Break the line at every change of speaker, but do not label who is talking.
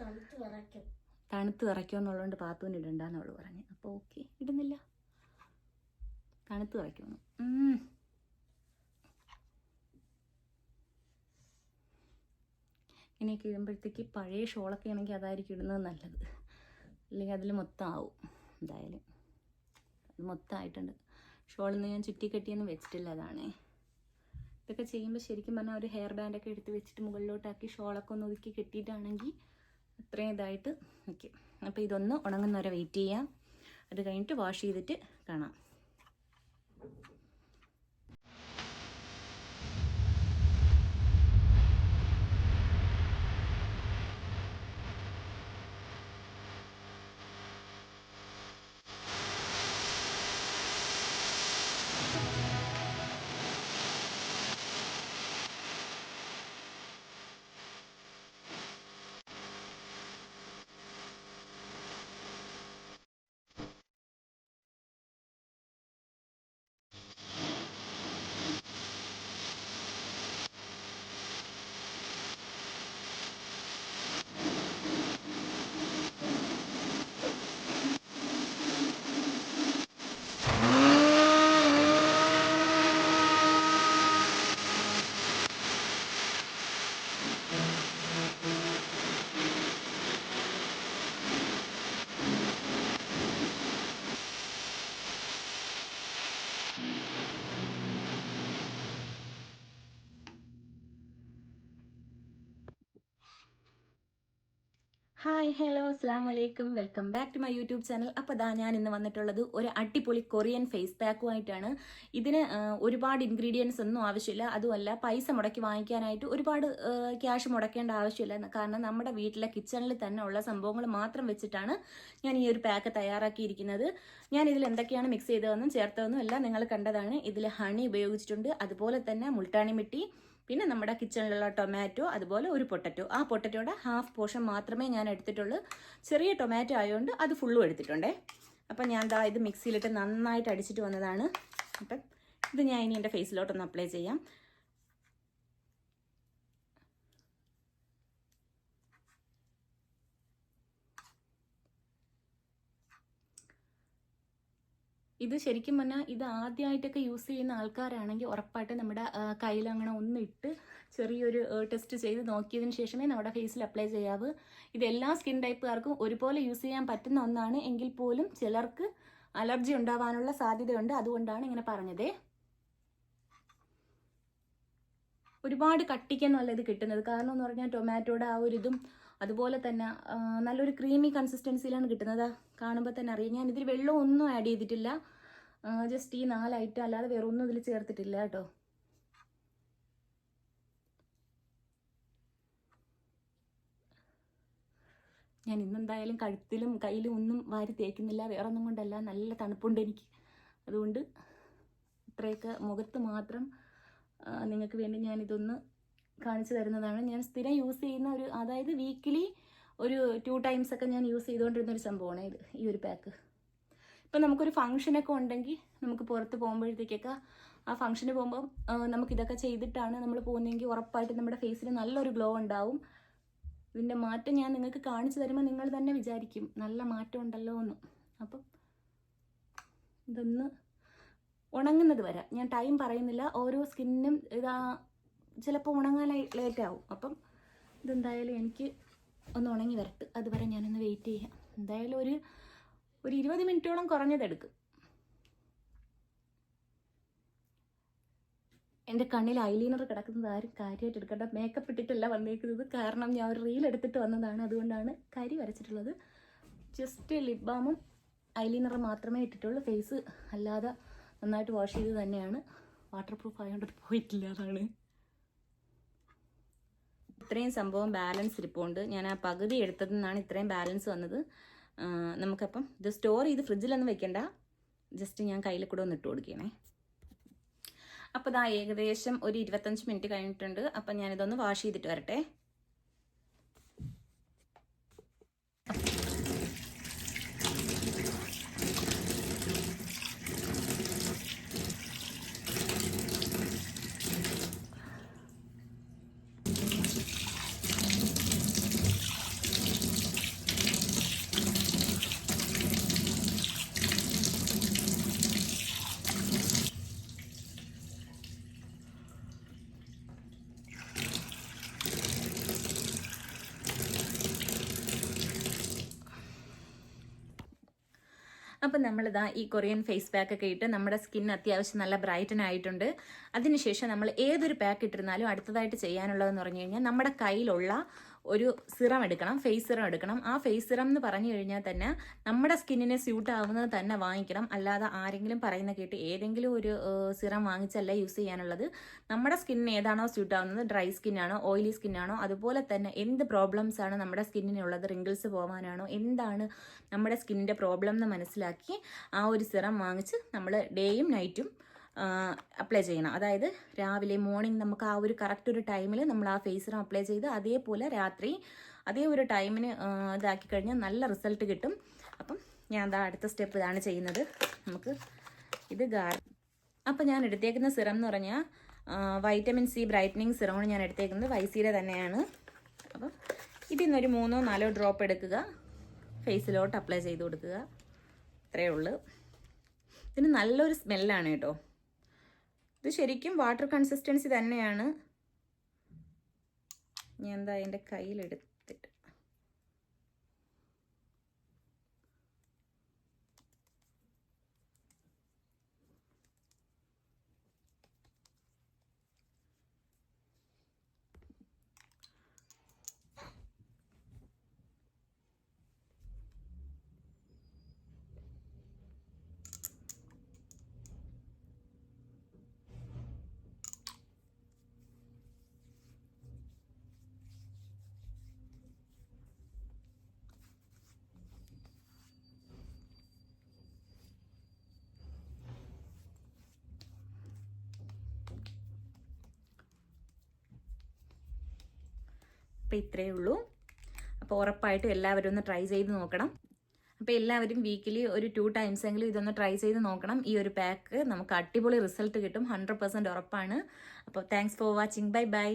തണുത്ത് വിറയ്ക്കും.
തണുത്ത് വിറയ്ക്കുമെന്നുള്ളതുകൊണ്ട് പാത്തൂന് ഇടണ്ടെന്ന് അവൾ പറഞ്ഞു. അപ്പോൾ ഓക്കെ ഇടുന്നില്ല. തണുത്ത് വിറയ്ക്കുമെന്ന്. ഇങ്ങനെയൊക്കെ ഇടുമ്പോഴത്തേക്ക് പഴയ ഷോളൊക്കെ ആണെങ്കിൽ അതായിരിക്കും ഇടുന്നത് നല്ലത്. അല്ലെങ്കിൽ അതിൽ മൊത്തം ആവും എന്തായാലും. അത് മൊത്തം ആയിട്ടുണ്ട് നിന്ന് ഞാൻ ചുറ്റി കെട്ടിയൊന്നും വെച്ചിട്ടില്ല അതാണേ. ഇതൊക്കെ ചെയ്യുമ്പോൾ ശരിക്കും പറഞ്ഞാൽ ഒരു ഹെയർ ബാൻഡൊക്കെ എടുത്ത് വെച്ചിട്ട് മുകളിലോട്ടാക്കി ഷോളൊക്കെ ഒന്ന് ഒതുക്കി കെട്ടിയിട്ടാണെങ്കിൽ അത്രയും ഇതായിട്ട് നിൽക്കും അപ്പോൾ ഇതൊന്ന് ഉണങ്ങുന്നവരെ വെയിറ്റ് ചെയ്യാം. അത് കഴിഞ്ഞിട്ട് വാഷ് ചെയ്തിട്ട് കാണാം. ഹായ് ഹലോ അസ്സാം വലൈക്കും welcome back to my YouTube channel അപ്പോൾ ഇതാ ഞാൻ ഇന്ന് വന്നിട്ടുള്ളത് ഒരു അടിപൊളി കൊറിയൻ ഫേസ് പാക്കുമായിട്ടാണ് ഇതിന് ഒരുപാട് ഇൻഗ്രീഡിയൻസ് ഒന്നും ആവശ്യമില്ല. അതുമല്ല പൈസ മുടക്കി വാങ്ങിക്കാനായിട്ട് ഒരുപാട് ക്യാഷ് മുടക്കേണ്ട ആവശ്യമില്ല. കാരണം നമ്മുടെ വീട്ടിലെ കിച്ചണിൽ തന്നെ ഉള്ള സംഭവങ്ങൾ മാത്രം വെച്ചിട്ടാണ് ഞാൻ ഈ ഒരു പാക്ക് തയ്യാറാക്കിയിരിക്കുന്നത്. ഞാൻ ഇതിൽ എന്തൊക്കെയാണ് മിക്സ് ചെയ്തതെന്നും ചേർത്തതെന്നും എല്ലാം നിങ്ങൾ കണ്ടതാണ്. ഇതിൽ ഹണി ഉപയോഗിച്ചിട്ടുണ്ട്. അതുപോലെ തന്നെ മുൾട്ടാണി മിട്ടി പിന്നെ നമ്മുടെ കിച്ചണിലുള്ള ടൊമാറ്റോ അതുപോലെ ഒരു പൊട്ടറ്റോ. ആ പൊട്ടറ്റോയുടെ ഹാഫ് പോർഷൻ മാത്രമേ ഞാൻ എടുത്തിട്ടുള്ളൂ. ചെറിയ ടൊമാറ്റോ ആയതുകൊണ്ട് അത് ഫുള്ളും എടുത്തിട്ടുണ്ടേ. അപ്പം ഞാൻ ദാ ഇത് മിക്സിയിലിട്ട് നന്നായിട്ട് അടിച്ചിട്ട് വന്നതാണ്. അപ്പം ഇത് ഞാൻ ഇനി എന്റെ ഫേസിലോട്ടൊന്ന് അപ്ലൈ ചെയ്യാം. ഇത് ശരിക്കും പറഞ്ഞാൽ ഇത് ആദ്യമായിട്ടൊക്കെ യൂസ് ചെയ്യുന്ന ആൾക്കാരാണെങ്കിൽ ഉറപ്പായിട്ട് നമ്മുടെ കയ്യിൽ അങ്ങനെ ഒന്നിട്ട് ചെറിയൊരു ടെസ്റ്റ് ചെയ്ത് നോക്കിയതിന് ശേഷമേ നമ്മുടെ ഫേസിൽ അപ്ലൈ ചെയ്യാവൂ. ഇത് എല്ലാ സ്കിൻ ടൈപ്പുകാർക്കും ഒരുപോലെ യൂസ് ചെയ്യാൻ പറ്റുന്ന ഒന്നാണ്. എങ്കിൽ പോലും ചിലർക്ക് അലർജി ഉണ്ടാവാനുള്ള സാധ്യതയുണ്ട്. അതുകൊണ്ടാണ് ഇങ്ങനെ പറഞ്ഞത്. ഒരുപാട് കട്ടിക്കൊന്നുമല്ല ഇത് കിട്ടുന്നത്. കാരണം എന്ന് പറഞ്ഞാൽ ടൊമാറ്റോയുടെ ആ ഒരു ഇതും അതുപോലെ തന്നെ നല്ലൊരു ക്രീമി കൺസിസ്റ്റൻസിയിലാണ് കിട്ടുന്നത്. കാണുമ്പോൾ തന്നെ അറിയാം. ഞാൻ ഇതിൽ വെള്ളം ഒന്നും ആഡ് ചെയ്തിട്ടില്ല. ജസ്റ്റ് ഈ നാല് ഐറ്റം അല്ലാതെ വേറെ ഒന്നും ഇതിൽ ചേർത്തിട്ടില്ല കേട്ടോ. ഞാൻ ഇന്നെന്തായാലും കഴുത്തിലും കയ്യിലും ഒന്നും വാരി തേക്കുന്നില്ല. വേറെ ഒന്നും കൊണ്ടല്ല. നല്ല തണുപ്പുണ്ട് എനിക്ക്. അതുകൊണ്ട് ഇത്രയൊക്കെ മുഖത്ത് മാത്രം നിങ്ങൾക്ക് വേണ്ടി ഞാനിതൊന്ന് കാണിച്ചു തരുന്നതാണ്. ഞാൻ സ്ഥിരം യൂസ് ചെയ്യുന്ന ഒരു അതായത് വീക്കിലി ഒരു ടു ടൈംസ് ഒക്കെ ഞാൻ യൂസ് ചെയ്തുകൊണ്ടിരുന്ന ഒരു സംഭവമാണ് ഇത് ഈ ഒരു പാക്ക് ഇപ്പം നമുക്കൊരു ഫംഗ്ഷനൊക്കെ ഉണ്ടെങ്കിൽ നമുക്ക് പുറത്ത് പോകുമ്പോഴത്തേക്കൊക്കെ ആ ഫംഗ്ഷന് പോകുമ്പോൾ നമുക്കിതൊക്കെ ചെയ്തിട്ടാണ് നമ്മൾ പോകുന്നതെങ്കിൽ ഉറപ്പായിട്ട് നമ്മുടെ ഫേസിൽ നല്ലൊരു ഗ്ലോ ഉണ്ടാവും. ഇതിന്റെ മാറ്റം ഞാൻ നിങ്ങൾക്ക് കാണിച്ചു തരുമ്പോൾ നിങ്ങൾ തന്നെ വിചാരിക്കും നല്ല മാറ്റം ഉണ്ടല്ലോ എന്ന്. അപ്പം ഇതൊന്ന് ഉണങ്ങുന്നത് വരെ. ഞാൻ ടൈം പറയുന്നില്ല ഓരോ സ്കിന്നും ഇതാ ചിലപ്പോൾ ഉണങ്ങാൻ ലേറ്റ് ആവും. അപ്പം ഇതെന്തായാലും എനിക്ക് ഒന്ന് ഉണങ്ങി വരട്ട്. അതുവരെ ഞാനൊന്ന് വെയിറ്റ് ചെയ്യാം. എന്തായാലും ഒരു ഒരു ഇരുപത് മിനിറ്റോളം കുറഞ്ഞതെടുക്കും. എന്റെ കണ്ണിൽ ഐലൈനർ കിടക്കുന്നത് ആരും കാര്യമായിട്ട് എടുക്കേണ്ട. മേക്കപ്പ് ഇട്ടിട്ടല്ല വന്നേക്കുന്നത്. കാരണം ഞാൻ ഒരു റീൽ എടുത്തിട്ട് വന്നതാണ്. അതുകൊണ്ടാണ് കരി വരച്ചിട്ടുള്ളത്. ജസ്റ്റ് ലിപ് ബാമും ഐലൈനർ മാത്രമേ ഇട്ടിട്ടുള്ളൂ. ഫേസ് അല്ലാതെ നന്നായിട്ട് വാഷ് ചെയ്ത് തന്നെയാണ്. വാട്ടർ പ്രൂഫ് ആയതുകൊണ്ട് പോയിട്ടില്ല അതാണ്. ഇത്രയും സംഭവം ബാലൻസ് ഇരിപ്പുണ്ട്. ഞാൻ ആ പകുതി എടുത്തതിൽ നിന്നാണ് ഇത്രയും ബാലൻസ് വന്നത്. നമുക്കപ്പം ഇത് സ്റ്റോർ ചെയ്ത് ഫ്രിഡ്ജിലൊന്നും വെക്കണ്ട. ജസ്റ്റ് ഞാൻ കയ്യിൽ കൂടെ ഒന്ന് ഇട്ട് കൊടുക്കണേ. അപ്പോൾ ഇതാ ഏകദേശം ഒരു ഇരുപത്തഞ്ച് മിനിറ്റ് കഴിഞ്ഞിട്ടുണ്ട്. അപ്പം ഞാനിതൊന്ന് വാഷ് ചെയ്തിട്ട് വരട്ടെ. അപ്പം നമ്മളിതാ ഈ കൊറിയൻ ഫേസ് പാക്ക് ഒക്കെ ഇട്ട് നമ്മുടെ സ്കിൻ അത്യാവശ്യം നല്ല ബ്രൈറ്റൻ ആയിട്ടുണ്ട്. അതിനുശേഷം നമ്മൾ ഏതൊരു പാക്ക് ഇട്ടിരുന്നാലും അടുത്തതായിട്ട് ചെയ്യാനുള്ളതെന്ന് പറഞ്ഞു കഴിഞ്ഞാൽ നമ്മുടെ കയ്യിലുള്ള ഒരു സിറം എടുക്കണം ഫേസ് സിറം എടുക്കണം. ആ ഫേസ് സിറം എന്ന് പറഞ്ഞു കഴിഞ്ഞാൽ തന്നെ നമ്മുടെ സ്കിന്നിന് സ്യൂട്ട് ആവുന്നത് തന്നെ വാങ്ങിക്കണം. അല്ലാതെ ആരെങ്കിലും പറയുന്ന കേട്ട് ഏതെങ്കിലും ഒരു സിറം വാങ്ങിച്ചല്ല യൂസ് ചെയ്യാനുള്ളത്. നമ്മുടെ സ്കിന്നിന് ഏതാണോ സ്യൂട്ട് ആവുന്നത്? ഡ്രൈ സ്കിന്നാണോ ഓയിലി സ്കിന്നാണോ അതുപോലെ തന്നെ എന്ത് പ്രോബ്ലംസ് ആണ് നമ്മുടെ സ്കിന്നിനുള്ളത് റിങ്കിൾസ് പോകാനാണോ എന്താണ് നമ്മുടെ സ്കിന്നിന്റെ പ്രോബ്ലം എന്ന് മനസ്സിലാക്കി ആ ഒരു സിറം വാങ്ങിച്ച് നമ്മൾ ഡേയും നൈറ്റും അപ്ലൈ ചെയ്യണം. അതായത് രാവിലെ മോർണിംഗ് നമുക്ക് ആ ഒരു കറക്റ്റ് ഒരു ടൈമിൽ നമ്മൾ ആ ഫേസ് അപ്ലൈ ചെയ്ത് അതേപോലെ രാത്രി അതേ ഒരു ടൈമിന് ഇതാക്കി കഴിഞ്ഞാൽ നല്ല റിസൾട്ട് കിട്ടും. അപ്പം ഞാൻ അതാ അടുത്ത സ്റ്റെപ്പ് ഇതാണ് ചെയ്യുന്നത്. നമുക്ക് ഇത് ഗാർ അപ്പം ഞാൻ എടുത്തേക്കുന്ന സിറം എന്ന് പറഞ്ഞാൽ വൈറ്റമിൻ സി ബ്രൈറ്റനിങ് സിറമാണ് ഞാൻ എടുത്തേക്കുന്നത്. വൈസിയുടെ തന്നെയാണ്. അപ്പം ഇതിൽ നിന്നൊരു മൂന്നോ നാലോ ഡ്രോപ്പ് എടുക്കുക. ഫേസിലോട്ട് അപ്ലൈ ചെയ്ത് കൊടുക്കുക. ഇത്രയേ ഉള്ളൂ. ഇതിന് നല്ലൊരു സ്മെല്ലാണ് കേട്ടോ. ഇത് ശരിക്കും വാട്ടർ കൺസിസ്റ്റൻസി തന്നെയാണ്. ഞാൻ എന്താ എന്റെ കയ്യിലെടുത്തിട്ട് അപ്പോൾ ഇത്രയേ ഉള്ളൂ. അപ്പോൾ ഉറപ്പായിട്ടും എല്ലാവരും ഒന്ന് ട്രൈ ചെയ്ത് നോക്കണം. അപ്പോൾ എല്ലാവരും വീക്കിലി ഒരു ടു ടൈംസ് എങ്കിലും ഇതൊന്ന് ട്രൈ ചെയ്ത് നോക്കണം. ഈ ഒരു പാക്ക് നമുക്ക് അടിപൊളി റിസൾട്ട് കിട്ടും. ഹൺഡ്രഡ് ഉറപ്പാണ്. അപ്പോൾ thanks for watching bye bye